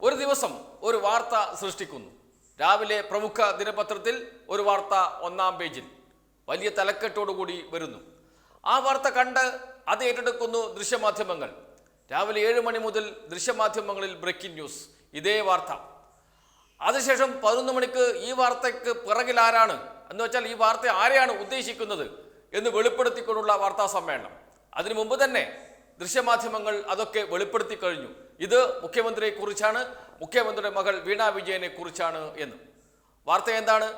ഒരു ദിവസം ഒരു വാർത്ത സൃഷ്ടിക്കുന്നു. രാവിലെ പ്രമുഖ ദിനപത്രത്തിൽ ഒരു വാർത്ത ഒന്നാം പേജിൽ വലിയ തലക്കെട്ടോടുകൂടി വരുന്നു. ആ വാർത്ത കണ്ട് അത് ഏറ്റെടുക്കുന്നു ദൃശ്യമാധ്യമങ്ങൾ. രാവിലെ ഏഴ് മണി മുതൽ ദൃശ്യമാധ്യമങ്ങളിൽ ബ്രേക്കിംഗ് ന്യൂസ്. ഇതേ വാർത്ത. അതിനുശേഷം പതിനൊന്ന് മണിക്ക് ഈ വാർത്തയ്ക്ക് പിറകിൽ ആരാണ്? എന്ന് വെച്ചാൽ ഈ വാർത്ത ആരെയാണ് ഉദ്ദേശിക്കുന്നത് എന്ന് വെളിപ്പെടുത്തിക്കൊണ്ടുള്ള വാർത്താ സമ്മേളനം. അതിനു മുമ്പ് തന്നെ ദൃശ്യമാധ്യമങ്ങൾ അതൊക്കെ വെളിപ്പെടുത്തി കഴിഞ്ഞു. ഇത് മുഖ്യമന്ത്രിയെ കുറിച്ചാണ് മുഖ്യമന്ത്രിയുടെ മകൾ വീണ വിജയനെ കുറിച്ചാണ് എന്ന്. വാർത്ത എന്താണ്?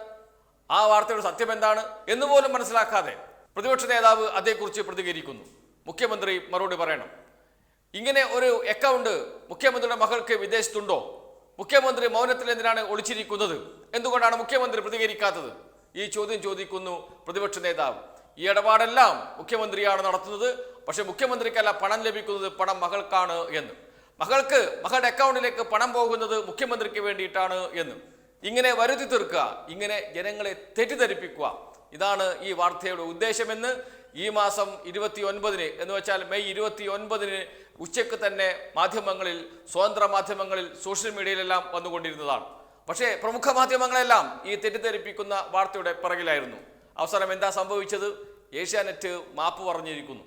ആ വാർത്തയുടെ സത്യം എന്താണ് എന്ന് പോലും മനസ്സിലാക്കാതെ പ്രതിപക്ഷ നേതാവ് അതേക്കുറിച്ച് പ്രതികരിക്കുന്നു. മുഖ്യമന്ത്രി മറുപടി പറയണം. ഇങ്ങനെ ഒരു അക്കൗണ്ട് മുഖ്യമന്ത്രിയുടെ മകൾക്ക് വിദേശത്തുണ്ടോ? മുഖ്യമന്ത്രി മൗനത്തിൽ എന്തിനാണ് ഒളിച്ചിരിക്കുന്നത്? എന്തുകൊണ്ടാണ് മുഖ്യമന്ത്രി പ്രതികരിക്കാത്തത്? ഈ ചോദ്യം ചോദിക്കുന്നു പ്രതിപക്ഷ നേതാവ്. ഈ ഇടപാടെല്ലാം മുഖ്യമന്ത്രിയാണ് നടത്തുന്നത്. പക്ഷേ മുഖ്യമന്ത്രിക്കല്ല പണം ലഭിക്കുന്നത് പണം മകൾക്കാണ് എന്ന്. മകൾക്ക് മകളുടെ അക്കൗണ്ടിലേക്ക് പണം പോകുന്നത് മുഖ്യമന്ത്രിക്ക് വേണ്ടിയിട്ടാണ് എന്ന്. ഇങ്ങനെ വരുത്തി തീർക്കുക ഇങ്ങനെ ജനങ്ങളെ തെറ്റിദ്ധരിപ്പിക്കുക. ഇതാണ് ഈ വാർത്തയുടെ ഉദ്ദേശമെന്ന് ഈ മാസം ഇരുപത്തി ഒൻപതിന് എന്ന് വെച്ചാൽ മെയ് ഇരുപത്തി ഒൻപതിന് ഉച്ചയ്ക്ക് തന്നെ മാധ്യമങ്ങളിൽ സ്വതന്ത്ര മാധ്യമങ്ങളിൽ സോഷ്യൽ മീഡിയയിലെല്ലാം വന്നുകൊണ്ടിരുന്നതാണ്. പക്ഷേ പ്രമുഖ മാധ്യമങ്ങളെല്ലാം ഈ തെറ്റിദ്ധരിപ്പിക്കുന്ന വാർത്തയുടെ പിറകിലായിരുന്നു. അവസാനം എന്താ സംഭവിച്ചത്? ഏഷ്യാനെറ്റ് മാപ്പ് പറഞ്ഞിരിക്കുന്നു.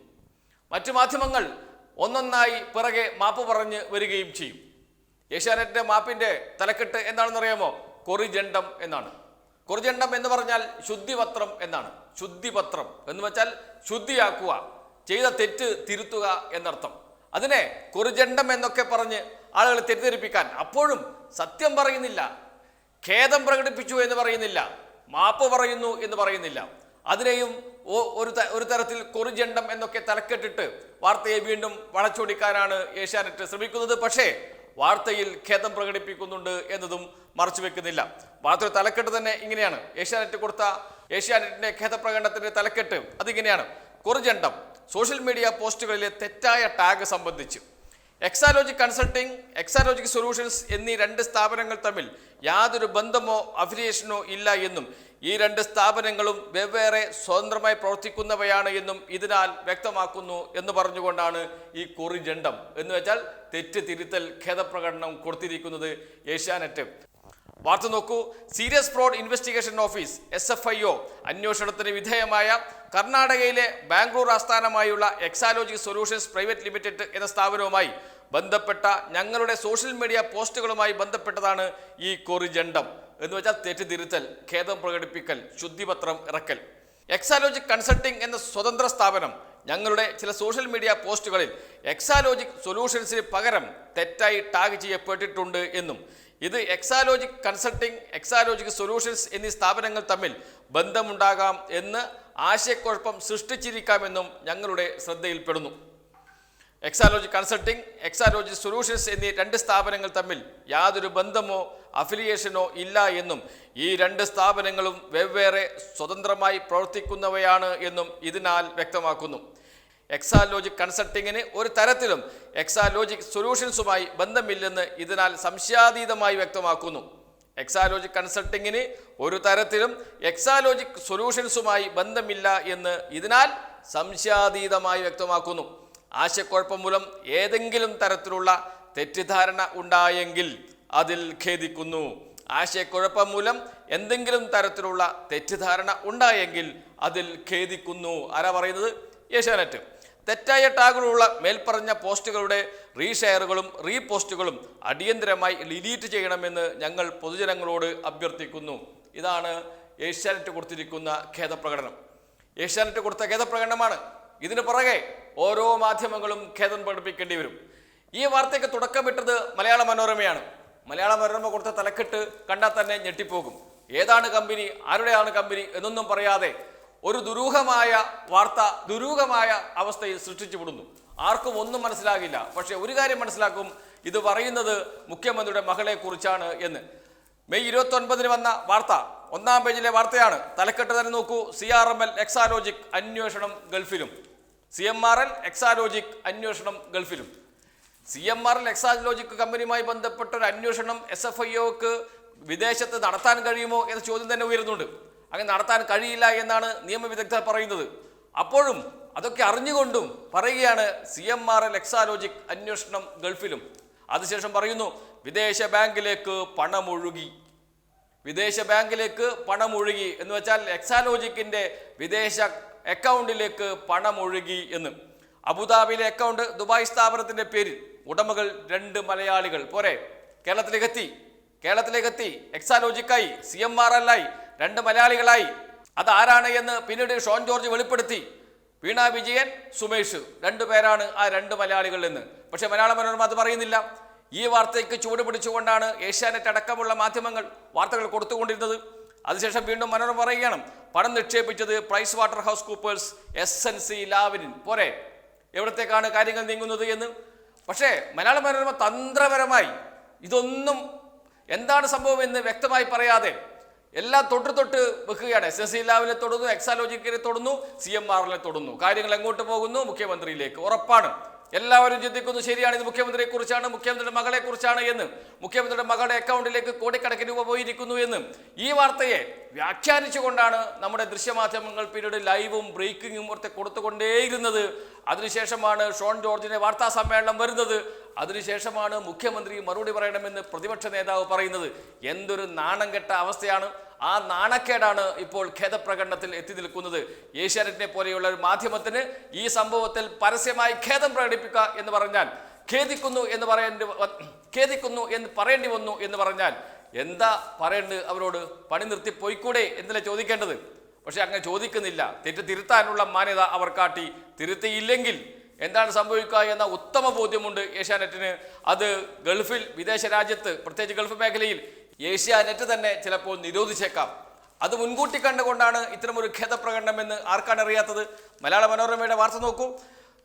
മറ്റു മാധ്യമങ്ങൾ ഒന്നൊന്നായി പിറകെ മാപ്പ് പറഞ്ഞ് വരികയും ചെയ്യും. ഏഷ്യാനെറ്റിന്റെ മാപ്പിന്റെ തലക്കെട്ട് എന്താണെന്നറിയാമോ? കൊറിജണ്ടം എന്നാണ്. കൊറിജണ്ടം എന്ന് പറഞ്ഞാൽ ശുദ്ധിപത്രം എന്നാണ്. ശുദ്ധിപത്രം എന്ന് വെച്ചാൽ ശുദ്ധിയാക്കുക ചെയ്ത തെറ്റ് തിരുത്തുക എന്നർത്ഥം. അതിനെ കൊറിജണ്ടം എന്നൊക്കെ പറഞ്ഞ് ആളുകളെ തെറ്റിദ്ധരിപ്പിക്കാൻ അപ്പോഴും സത്യം പറയുന്നില്ല ഖേദം പ്രകടിപ്പിച്ചു എന്ന് പറയുന്നില്ല മാപ്പ് പറയുന്നു എന്ന് പറയുന്നില്ല. അതിനെയും ഒരു ഒരു തരത്തിൽ കൊറിജണ്ടം എന്നൊക്കെ തലക്കെട്ടിട്ട് വാർത്തയെ വീണ്ടും വളച്ചൊടിക്കാനാണ് ഏഷ്യാനെറ്റ് ശ്രമിക്കുന്നത്. പക്ഷേ വാർത്തയിൽ ഖേദം പ്രകടിപ്പിക്കുന്നുണ്ട് എന്നതും മറച്ചു വെക്കുന്നില്ല. വാർത്തയുടെ തലക്കെട്ട് തന്നെ ഇങ്ങനെയാണ്. ഏഷ്യാനെറ്റ് കൊടുത്ത ഏഷ്യാനെറ്റിന്റെ ഖേദപ്രകടനത്തിന്റെ തലക്കെട്ട് അതിങ്ങനെയാണ്. കൊറിജണ്ടം സോഷ്യൽ മീഡിയ പോസ്റ്റുകളിലെ തെറ്റായ ടാഗ് സംബന്ധിച്ച്. എക്സാലോജിക് കൺസൾട്ടിംഗ് എക്സാലോജിക് സൊല്യൂഷൻസ് എന്നീ രണ്ട് സ്ഥാപനങ്ങൾ തമ്മിൽ യാതൊരു ബന്ധമോ അഫിലിയേഷനോ ഇല്ല എന്നും ഈ രണ്ട് സ്ഥാപനങ്ങളും വെവ്വേറെ സ്വതന്ത്രമായി പ്രവർത്തിക്കുന്നവയാണ് എന്നും ഇതിനാൽ വ്യക്തമാക്കുന്നു എന്ന് പറഞ്ഞുകൊണ്ടാണ് ഈ കുറിജണ്ടം എന്ന് വെച്ചാൽ തെറ്റ് തിരുത്തൽ ഖേദപ്രകടനം കൊടുത്തിരിക്കുന്നത് ഏഷ്യാനെറ്റ്. വാർത്ത നോക്കൂ. Serious fraud investigation office S F I O അന്വേഷണത്തിന് വിധേയമായ കർണാടകയിലെ ബാംഗ്ലൂർ ആസ്ഥാനമായുള്ള എക്സാലോജി സൊല്യൂഷൻസ് പ്രൈവറ്റ് ലിമിറ്റഡ് എന്ന സ്ഥാപനവുമായി ബന്ധപ്പെട്ട ഞങ്ങളുടെ സോഷ്യൽ മീഡിയ പോസ്റ്റുകളുമായി ബന്ധപ്പെട്ടതാണ് ഈ കൊറിജണ്ടം. എന്ന് വെച്ചാൽ തെറ്റിതിരുത്തൽ ഖേദം പ്രകടിപ്പിക്കൽ ശുദ്ധിപത്രം ഇറക്കൽ. എക്സാലോജിക് കൺസൾട്ടിംഗ് എന്ന സ്വതന്ത്ര സ്ഥാപനം ഞങ്ങളുടെ ചില സോഷ്യൽ മീഡിയ പോസ്റ്റുകളിൽ എക്സാലോജിക് സൊല്യൂഷൻസിന് പകരം തെറ്റായി ടാഗ് ചെയ്യപ്പെട്ടിട്ടുണ്ട് എന്നും. ഇത് എക്സാലോജിക് കൺസൾട്ടിംഗ് എക്സാലോജിക് സൊല്യൂഷൻസ് എന്നീ സ്ഥാപനങ്ങൾ തമ്മിൽ ബന്ധമുണ്ടാകാം എന്ന് ആശയക്കുഴപ്പം സൃഷ്ടിച്ചിരിക്കാമെന്നും ഞങ്ങളുടെ ശ്രദ്ധയിൽപ്പെടുന്നു. എക്സാലോജി കൺസൾട്ടിംഗ് എക്സാലോജി സൊല്യൂഷൻസ് എന്നീ രണ്ട് സ്ഥാപനങ്ങൾ തമ്മിൽ യാതൊരു ബന്ധമോ അഫിലിയേഷനോ ഇല്ല എന്നും ഈ രണ്ട് സ്ഥാപനങ്ങളും വെവ്വേറെ സ്വതന്ത്രമായി പ്രവർത്തിക്കുന്നവയാണ് എന്നും ഇതിനാൽ വ്യക്തമാക്കുന്നു. എക്സാലോജിക് കൺസൾട്ടിങ്ങിന് ഒരു തരത്തിലും എക്സാലോജിക് സൊല്യൂഷൻസുമായി ബന്ധമില്ലെന്ന് ഇതിനാൽ സംശയാതീതമായി വ്യക്തമാക്കുന്നു. എക്സാലോജിക് കൺസൾട്ടിങ്ങിന് ഒരു തരത്തിലും എക്സാലോജിക് സൊല്യൂഷൻസുമായി ബന്ധമില്ല എന്ന് ഇതിനാൽ സംശയാതീതമായി വ്യക്തമാക്കുന്നു. ആശയക്കുഴപ്പം മൂലം ഏതെങ്കിലും തരത്തിലുള്ള തെറ്റിദ്ധാരണ ഉണ്ടായെങ്കിൽ അതിൽ ഖേദിക്കുന്നു. ആശയക്കുഴപ്പം മൂലം എന്തെങ്കിലും തരത്തിലുള്ള തെറ്റിദ്ധാരണ ഉണ്ടായെങ്കിൽ അതിൽ ഖേദിക്കുന്നു. ആരാ പറയുന്നത്? ഏഷ്യാനെറ്റ്. തെറ്റായ ടാഗുകളുള്ള മേൽപ്പറഞ്ഞ പോസ്റ്റുകളുടെ റീഷെയറുകളും റീപോസ്റ്റുകളും അടിയന്തരമായി ഡിലീറ്റ് ചെയ്യണമെന്ന് ഞങ്ങൾ പൊതുജനങ്ങളോട് അഭ്യർത്ഥിക്കുന്നു. ഇതാണ് ഏഷ്യാനെറ്റ് കൊടുത്തിരിക്കുന്ന ഖേദപ്രകടനം. ഏഷ്യാനെറ്റ് കൊടുത്ത ഖേദപ്രകടനമാണ് ഇതിന് പുറകെ ഓരോ മാധ്യമങ്ങളും ഖേദം പഠിപ്പിക്കേണ്ടി വരും. ഈ വാർത്തയ്ക്ക് തുടക്കമിട്ടത് മലയാള മനോരമയാണ്. മലയാള മനോരമ കൊടുത്ത തലക്കെട്ട് കണ്ടാൽ തന്നെ ഞെട്ടിപ്പോകും. ഏതാണ് കമ്പനി ആരുടെയാണ് കമ്പനി എന്നൊന്നും പറയാതെ ഒരു ദുരൂഹമായ വാർത്ത ദുരൂഹമായ അവസ്ഥയിൽ സൃഷ്ടിച്ചു വിടുന്നു. ആർക്കും ഒന്നും മനസ്സിലാകില്ല. പക്ഷേ ഒരു കാര്യം മനസ്സിലാക്കും. ഇത് പറയുന്നത് മുഖ്യമന്ത്രിയുടെ മകളെ കുറിച്ചാണ് എന്ന്. മെയ് ഇരുപത്തി ഒൻപതിന് വന്ന വാർത്ത ഒന്നാം പേജിലെ വാർത്തയാണ്. തലക്കെട്ട് തന്നെ നോക്കൂ. C R M L Exalogic അന്വേഷണം ഗൾഫിലും. C M R L Exalogic അന്വേഷണം ഗൾഫിലും. C M R L Exalogic കമ്പനിയുമായി ബന്ധപ്പെട്ട ഒരു അന്വേഷണം എസ് എഫ് ഐ ഒക്ക് വിദേശത്ത് നടത്താൻ കഴിയുമോ എന്ന ചോദ്യം തന്നെ ഉയരുന്നുണ്ട്. അങ്ങനെ നടത്താൻ കഴിയില്ല എന്നാണ് നിയമവിദഗ്ധർ പറയുന്നത്. അപ്പോഴും അതൊക്കെ അറിഞ്ഞുകൊണ്ടും പറയുകയാണ് C M R L Exalogic അന്വേഷണം ഗൾഫിലും. അതിനുശേഷം പറയുന്നു വിദേശ ബാങ്കിലേക്ക് പണമൊഴുകി. വിദേശ ബാങ്കിലേക്ക് പണമൊഴുകി. എന്ന് വെച്ചാൽ എക്സാലോജിക്കിന്റെ വിദേശ അക്കൗണ്ടിലേക്ക് പണമൊഴുകി എന്ന്. അബുദാബിയിലെ അക്കൗണ്ട് ദുബായ് സ്ഥാപനത്തിന്റെ പേരിൽ ഉടമകൾ രണ്ട് മലയാളികൾ. പോരെ. കേരളത്തിലേക്ക് എത്തി കേരളത്തിലേക്ക് എത്തി എക്സാലോജിക്കായി സി എം ആർ എല്ലായി രണ്ട് മലയാളികളായി. അതാരാണ് എന്ന് പിന്നീട് ഷോൺ ജോർജ് വെളിപ്പെടുത്തി. വീണ വിജയൻ സുമേഷ്. രണ്ടു പേരാണ് ആ രണ്ട് മലയാളികൾ എന്ന് പക്ഷേ മലയാള മനോരമ അത് പറയുന്നില്ല. ഈ വാർത്തയ്ക്ക് ചൂട് പിടിച്ചുകൊണ്ടാണ് ഏഷ്യാനെറ്റ് അടക്കമുള്ള മാധ്യമങ്ങൾ വാർത്തകൾ കൊടുത്തുകൊണ്ടിരുന്നത്. അതിനുശേഷം വീണ്ടും മനോരമ പറയുകയാണ് പണം നിക്ഷേപിച്ചത് Price Water House Coopers S N C Lavalin പോരെ എവിടത്തേക്കാണ് കാര്യങ്ങൾ നീങ്ങുന്നത് എന്ന്? പക്ഷേ മലയാള മനോരമ തന്ത്രപരമായി ഇതൊന്നും എന്താണ് സംഭവം എന്ന് വ്യക്തമായി പറയാതെ എല്ലാം തൊട്ട് തൊട്ട് വെക്കുകയാണ്. എസ് എസ് സി ലാവിനെ തൊടുന്നു എക്സാലോജിക്കിനെ തൊടുന്നു സി എം ആറിനെ തൊടുന്നു. കാര്യങ്ങൾ എങ്ങോട്ട് പോകുന്നു? മുഖ്യമന്ത്രിയിലേക്ക്. ഉറപ്പാണ്. എല്ലാവരും ചിന്തിക്കുന്നു ശരിയാണ് ഇത് മുഖ്യമന്ത്രിയെ കുറിച്ചാണ് മുഖ്യമന്ത്രിയുടെ മകളെ കുറിച്ചാണ് എന്ന്. മുഖ്യമന്ത്രിയുടെ മകളുടെ അക്കൗണ്ടിലേക്ക് കോടിക്കണക്കിന് രൂപ പോയിരിക്കുന്നു എന്ന്. ഈ വാർത്തയെ വ്യാഖ്യാനിച്ചുകൊണ്ടാണ് നമ്മുടെ ദൃശ്യമാധ്യമങ്ങൾ പിന്നീട് ലൈവും ബ്രേക്കിങ്ങും ഒക്കെ കൊടുത്തുകൊണ്ടേയിരുന്നത്. അതിനുശേഷമാണ് ഷോൺ ജോർജിന്റെ വാർത്താ സമ്മേളനം വരുന്നത്. അതിനുശേഷമാണ് മുഖ്യമന്ത്രി മറുപടി പറയണമെന്ന് പ്രതിപക്ഷ നേതാവ് പറയുന്നത്. എന്തൊരു നാണം കെട്ട അവസ്ഥയാണ്. ആ നാണക്കേടാണ് ഇപ്പോൾ ഖേദപ്രകടനത്തിൽ എത്തി നിൽക്കുന്നത്. ഏഷ്യാനെറ്റിനെ പോലെയുള്ള ഒരു മാധ്യമത്തിന് ഈ സംഭവത്തിൽ പരസ്യമായി ഖേദം പ്രകടിപ്പിക്കുക എന്ന് പറഞ്ഞാൽ ഖേദിക്കുന്നു എന്ന് പറയേണ്ടി ഖേദിക്കുന്നു എന്ന് പറയേണ്ടി വന്നു എന്ന് പറഞ്ഞാൽ എന്താ പറയേണ്ടത് അവരോട്? പണി നിർത്തി പോയിക്കൂടെ എന്നല്ലേ ചോദിക്കേണ്ടത്? പക്ഷെ അങ്ങനെ ചോദിക്കുന്നില്ല. തെറ്റ് തിരുത്താനുള്ള മാന്യത അവർ കാട്ടി. തിരുത്തിയില്ലെങ്കിൽ എന്താണ് സംഭവിക്കുക എന്ന ഉത്തമ ബോധ്യമുണ്ട് ഏഷ്യാനെറ്റിന്. അത് ഗൾഫിൽ വിദേശ രാജ്യത്ത് പ്രത്യേകിച്ച് ഗൾഫ് മേഖലയിൽ ഏഷ്യാനെറ്റ് തന്നെ ചിലപ്പോൾ നിരോധിച്ചേക്കാം. അത് മുൻകൂട്ടി കണ്ടുകൊണ്ടാണ് ഇത്തരമൊരു ഖേദപ്രകടനം എന്ന് ആർക്കാണ് അറിയാത്തത്? മലയാള മനോരമയുടെ വാർത്ത നോക്കൂ.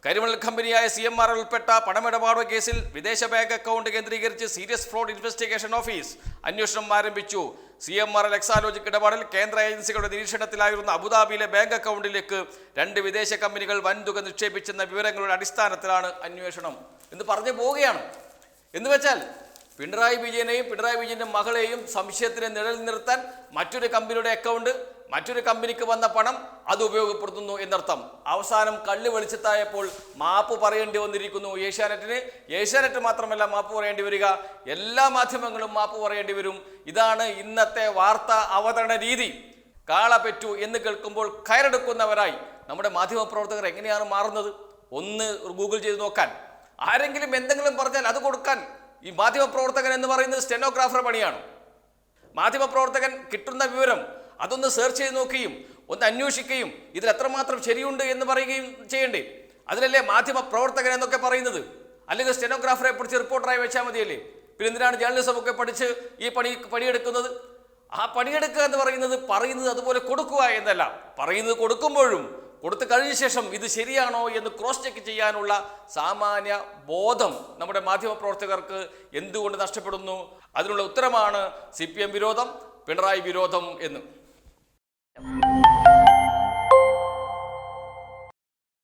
കരിമണൽ കമ്പനിയായ സി എം ആർ ഉൾപ്പെട്ട പണമിടപാട് കേസിൽ വിദേശ ബാങ്ക് അക്കൗണ്ട് കേന്ദ്രീകരിച്ച് സീരിയസ് ഫ്രോഡ് ഇൻവെസ്റ്റിഗേഷൻ ഓഫീസ് അന്വേഷണം ആരംഭിച്ചു. സി എം ആർ എക്സാലോജിക് ഇടപാടിൽ കേന്ദ്ര ഏജൻസികളുടെ നിരീക്ഷണത്തിലായിരുന്ന അബുദാബിയിലെ ബാങ്ക് അക്കൗണ്ടിലേക്ക് രണ്ട് വിദേശ കമ്പനികൾ വൻതുക നിക്ഷേപിച്ചെന്ന വിവരങ്ങളുടെ അടിസ്ഥാനത്തിലാണ് അന്വേഷണം. എന്ന് പറഞ്ഞു പോവുകയാണ്. എന്ന് വെച്ചാൽ പിണറായി വിജയനെയും പിണറായി വിജയന്റെ മകളെയും സംശയത്തിന് നിഴൽ നിർത്താൻ മറ്റൊരു കമ്പനിയുടെ അക്കൗണ്ട് മറ്റൊരു കമ്പനിക്ക് വന്ന പണം അത് ഉപയോഗപ്പെടുത്തുന്നു എന്നർത്ഥം. അവസാനം കള്ളു വെളിച്ചത്തായപ്പോൾ മാപ്പ് പറയേണ്ടി വന്നിരിക്കുന്നു ഏഷ്യാനെറ്റിന്. ഏഷ്യാനെറ്റ് മാത്രമല്ല മാപ്പ് പറയേണ്ടി വരിക. എല്ലാ മാധ്യമങ്ങളും മാപ്പ് പറയേണ്ടി വരും. ഇതാണ് ഇന്നത്തെ വാർത്താ അവതരണ രീതി. കാള പെറ്റു എന്ന് കേൾക്കുമ്പോൾ കയറെടുക്കുന്നവരായി നമ്മുടെ മാധ്യമപ്രവർത്തകർ എങ്ങനെയാണ് മാറുന്നത്? ഒന്ന് ഗൂഗിൾ ചെയ്ത് നോക്കാൻ. ആരെങ്കിലും എന്തെങ്കിലും പറഞ്ഞാൽ അത് കൊടുക്കാൻ ഈ മാധ്യമപ്രവർത്തകൻ എന്ന് പറയുന്നത് സ്റ്റെനോഗ്രാഫർ പണിയാണ്. മാധ്യമപ്രവർത്തകൻ കിട്ടുന്ന വിവരം അതൊന്ന് സെർച്ച് ചെയ്ത് നോക്കുകയും ഒന്ന് അന്വേഷിക്കുകയും ഇതിൽ എത്രമാത്രം ശരിയുണ്ട് എന്ന് പറയുകയും ചെയ്യണ്ടേ. അതിലല്ലേ മാധ്യമ പ്രവർത്തകൻ എന്നൊക്കെ പറയുന്നത്. അല്ലെങ്കിൽ സ്റ്റെനോഗ്രാഫറെ പിടിച്ച് റിപ്പോർട്ടറായി വെച്ചാൽ മതിയല്ലേ. പിന്നെ എന്തിനാണ് ജേർണലിസം ഒക്കെ പഠിച്ച് ഈ പണി പണിയെടുക്കുന്നത്? ആ പണിയെടുക്കുക എന്ന് പറയുന്നത് പറയുന്നത് അതുപോലെ കൊടുക്കുക എന്നല്ല. പറയുന്നത് കൊടുക്കുമ്പോഴും കൊടുത്തു കഴിഞ്ഞ ശേഷം ഇത് ശരിയാണോ എന്ന് ക്രോസ് ചെക്ക് ചെയ്യാനുള്ള സാമാന്യ ബോധം നമ്മുടെ മാധ്യമപ്രവർത്തകർക്ക് എന്തുകൊണ്ട് നഷ്ടപ്പെടുന്നു? അതിനുള്ള ഉത്തരമാണ് സി വിരോധം പിണറായി വിരോധം എന്ന്.